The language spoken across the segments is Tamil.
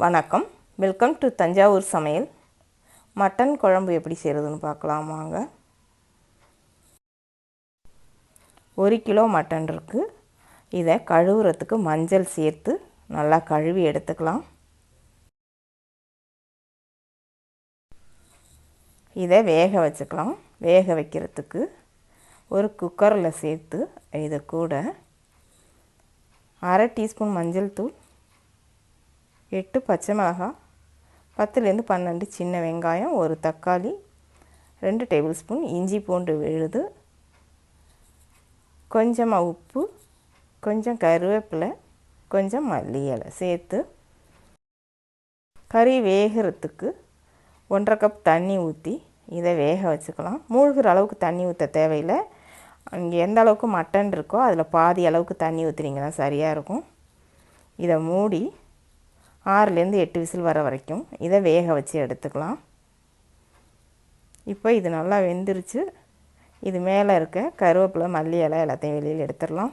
வணக்கம். வெல்கம் டு தஞ்சாவூர் சமையல். மட்டன் குழம்பு எப்படி செய்கிறதுன்னு பார்க்கலாம் வாங்க. ஒரு கிலோ மட்டன் இருக்குது இதை கழுவுறதுக்கு மஞ்சள் சேர்த்து நல்லா கழுவி எடுத்துக்கலாம். இதை வேக வச்சுக்கலாம். வேக வைக்கிறதுக்கு ஒரு குக்கரில் சேர்த்து இது கூட அரை டீஸ்பூன் மஞ்சள் தூள் எட்டு பச்சை மிளகாய் பத்துலேருந்து பன்னெண்டு சின்ன வெங்காயம் ஒரு தக்காளி ரெண்டு டேபிள் ஸ்பூன் இஞ்சி பூண்டு விழுது கொஞ்சமாக உப்பு கொஞ்சம் கருவேப்பிலை கொஞ்சம் மல்லி இலை சேர்த்து கறி வேகிறதுக்கு ஒன்றரை கப் தண்ணி ஊற்றி இதை வேக வச்சுக்கலாம். மூழ்கிற அளவுக்கு தண்ணி ஊற்ற தேவையில்லை. இங்கே எந்த அளவுக்கு மட்டன் இருக்கோ அதில் பாதி அளவுக்கு தண்ணி ஊற்றுனீங்கன்னா சரியாக இருக்கும். இதை மூடி ஆறுலேருந்து எட்டு விசில் வர வரைக்கும் இதை வேக வச்சு எடுத்துக்கலாம். இப்போ இது நல்லா வெந்துருச்சு. இது மேலே இருக்க கருவேப்பிலை மல்லி இலை எல்லாத்தையும் வெளியில் எடுத்துடலாம்.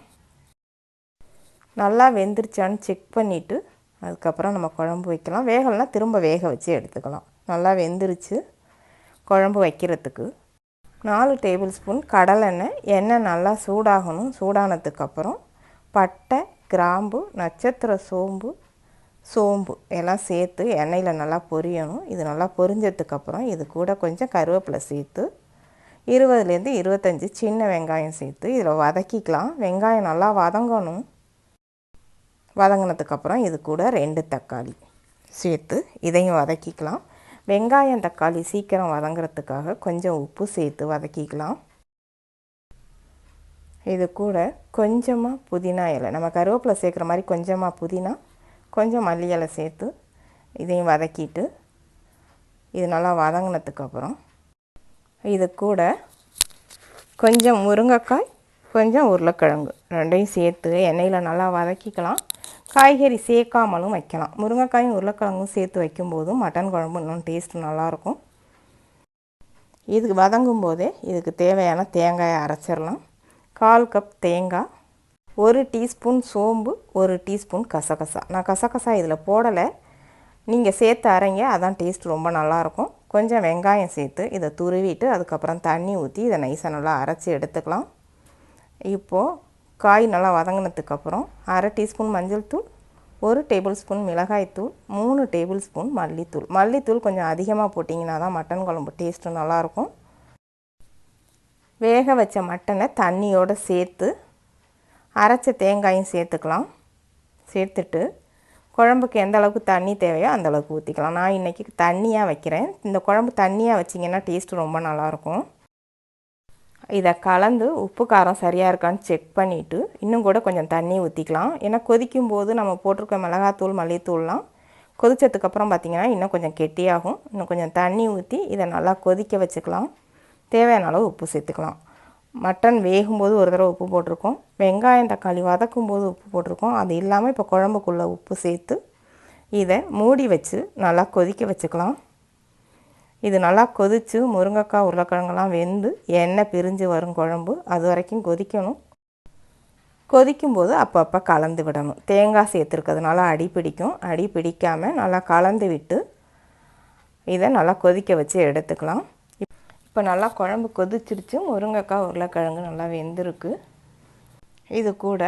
நல்லா வெந்துருச்சான்னு செக் பண்ணிவிட்டு அதுக்கப்புறம் நம்ம குழம்பு வைக்கலாம். வேகலைனா திரும்ப வேக வச்சு எடுத்துக்கலாம். நல்லா வெந்துருச்சு குழம்பு வைக்கிறதுக்கு. நாலு டேபிள் ஸ்பூன் கடலெண்ணெய் எண்ணெய் நல்லா சூடாகணும். சூடானதுக்கப்புறம் பட்டை கிராம்பு நட்சத்திர சோம்பு சோம்பு எல்லாம் சேர்த்து எண்ணெயில் நல்லா பொரியணும். இது நல்லா பொரிஞ்சதுக்கப்புறம் இது கூட கொஞ்சம் கருவேப்பிலை சேர்த்து இருபதுலேருந்து இருபத்தஞ்சி சின்ன வெங்காயம் சேர்த்து இதில் வதக்கிக்கலாம். வெங்காயம் நல்லா வதங்கணும். வதங்கினதுக்கப்புறம் இது கூட ரெண்டு தக்காளி சேர்த்து இதையும் வதக்கிக்கலாம். வெங்காயம் தக்காளி சீக்கிரம் வதங்குறதுக்காக கொஞ்சம் உப்பு சேர்த்து வதக்கிக்கலாம். இது கூட கொஞ்சமாக புதினா இலை. நம்ம கருவேப்பிலை சேர்க்குற மாதிரி கொஞ்சமாக புதினா கொஞ்சம் மல்லி இலை சேர்த்து இதையும் வதக்கிட்டு இது நல்லா வதங்கினதுக்கப்புறம் இது கூட கொஞ்சம் முருங்கைக்காய் கொஞ்சம் உருளைக்கிழங்கு ரெண்டையும் சேர்த்து எண்ணெயில் நல்லா வதக்கிக்கலாம். காய்கறி சேர்க்காமலும் வைக்கலாம். முருங்கைக்காயும் உருளைக்கிழங்கும் சேர்த்து வைக்கும்போது மட்டன் குழம்பு இன்னும் டேஸ்ட் நல்லாயிருக்கும். இதுக்கு வதங்கும் போதே இதுக்கு தேவையான தேங்காயை அரைச்சிடலாம். கால் கப் தேங்காய் ஒரு டீஸ்பூன் சோம்பு ஒரு டீஸ்பூன் கசகசா. நான் கசகசா இதில் போடலை. நீங்கள் சேர்த்து அரைங்க அதான் டேஸ்ட் ரொம்ப நல்லாயிருக்கும். கொஞ்சம் வெங்காயம் சேர்த்து இதை துருவிட்டு அதுக்கப்புறம் தண்ணி ஊற்றி இதை நைஸாக நல்லா அரைச்சி எடுத்துக்கலாம். இப்போது காய் நல்லா வதங்கினதுக்கப்புறம் அரை டீஸ்பூன் மஞ்சள் தூள் ஒரு டேபிள் ஸ்பூன் மிளகாய்த்தூள் மூணு டேபிள் ஸ்பூன் மல்லித்தூள். மல்லித்தூள் கொஞ்சம் அதிகமாக போட்டிங்கன்னா தான் மட்டன் குழம்பு டேஸ்ட்டும் நல்லாயிருக்கும். வேக வச்ச மட்டனை தண்ணியோடு சேர்த்து அரைச்ச தேங்காயும் சேர்த்துக்கலாம். சேர்த்துட்டு குழம்புக்கு எந்த அளவுக்கு தண்ணி தேவையோ அந்த அளவுக்கு ஊற்றிக்கலாம் நான் இன்றைக்கி தண்ணியாக வைக்கிறேன். இந்த குழம்பு தண்ணியாக வச்சிங்கன்னா டேஸ்ட்டு ரொம்ப நல்லாயிருக்கும். இதை கலந்து உப்பு காரம் சரியாக இருக்கான்னு செக் பண்ணிவிட்டு இன்னும் கூட கொஞ்சம் தண்ணி ஊற்றிக்கலாம் ஏன்னா கொதிக்கும் போது நம்ம போட்டிருக்க மிளகாத்தூள் மல்லித்தூள்லாம் கொதித்ததுக்கப்புறம் பார்த்திங்கன்னா இன்னும் கொஞ்சம் கெட்டியாகும். இன்னும் கொஞ்சம் தண்ணி ஊற்றி இதை நல்லா கொதிக்க வச்சுக்கலாம். தேவையான அளவு உப்பு சேர்த்துக்கலாம். மட்டன் வேகும்போது ஒரு தடவை உப்பு போட்டிருக்கோம். வெங்காயம் தக்காளி வதக்கும் போது உப்பு போட்டிருக்கோம். அது இல்லாமல் இப்போ குழம்புக்குள்ளே உப்பு சேர்த்து இதை மூடி வச்சு நல்லா கொதிக்க வச்சுக்கலாம். இது நல்லா கொதித்து முருங்கைக்காய் உருளைக்கிழங்கெல்லாம் வெந்து எண்ணெய் பிரிஞ்சு வரும் குழம்பு. அது வரைக்கும் கொதிக்கணும். கொதிக்கும்போது அப்பப்போ கலந்து விடணும். தேங்காய் சேர்த்துருக்கிறதுனால அடி பிடிக்கும். அடி பிடிக்காமல் நல்லா கலந்து விட்டு இதை நல்லா கொதிக்க வச்சு எடுத்துக்கலாம். இப்போ நல்லா குழம்பு கொதிச்சிருச்சு. முருங்கைக்காய் உருளைக்கிழங்கு நல்லா வெந்திருக்கு. இது கூட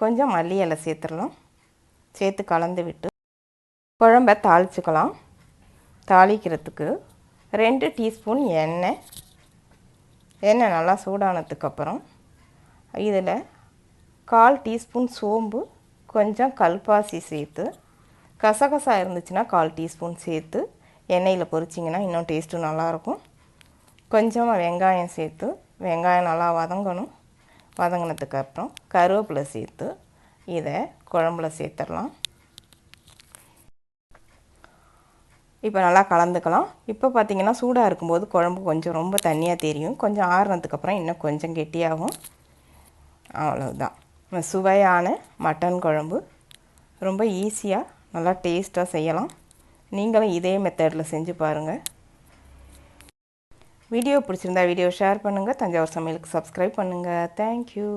கொஞ்சம் மல்லி இலை சேர்த்துடலாம். சேர்த்து கலந்து விட்டு குழம்ப தாளிச்சுக்கலாம். தாளிக்கிறதுக்கு ரெண்டு டீஸ்பூன் எண்ணெய். எண்ணெய் நல்லா சூடானதுக்கப்புறம் இதில் கால் டீஸ்பூன் சோம்பு கொஞ்சம் கல்பாசி சேர்த்து கசகசா இருந்துச்சுன்னா கால் டீஸ்பூன் சேர்த்து எண்ணெயில் பொரிச்சிங்கன்னா இன்னும் டேஸ்ட்டும் நல்லாயிருக்கும். கொஞ்சமாக வெங்காயம் சேர்த்து வெங்காயம் நல்லா வதங்கணும். வதங்கினதுக்கப்புறம் கருவேப்பிலை சேர்த்து இதை குழம்புல சேர்த்துடலாம். இப்போ நல்லா கலந்துக்கலாம். இப்போ பார்த்திங்கன்னா சூடாக இருக்கும்போது குழம்பு கொஞ்சம் ரொம்ப தண்ணியாக தெரியும். கொஞ்சம் ஆறுனதுக்கப்புறம் இன்னும் கொஞ்சம் கெட்டியாகும். அவ்வளவுதான். சுவையான மட்டன் குழம்பு ரொம்ப ஈஸியாக நல்லா டேஸ்ட்டாக செய்யலாம். நீங்களும் இதே மெத்தடில் செஞ்சு பாருங்கள் வீடியோ பிடிச்சிருந்தா வீடியோ ஷேர் பண்ணுங்கள் தஞ்சாவூர் சமையலுக்கு சப்ஸ்கிரைப் பண்ணுங்கள் தேங்க்யூ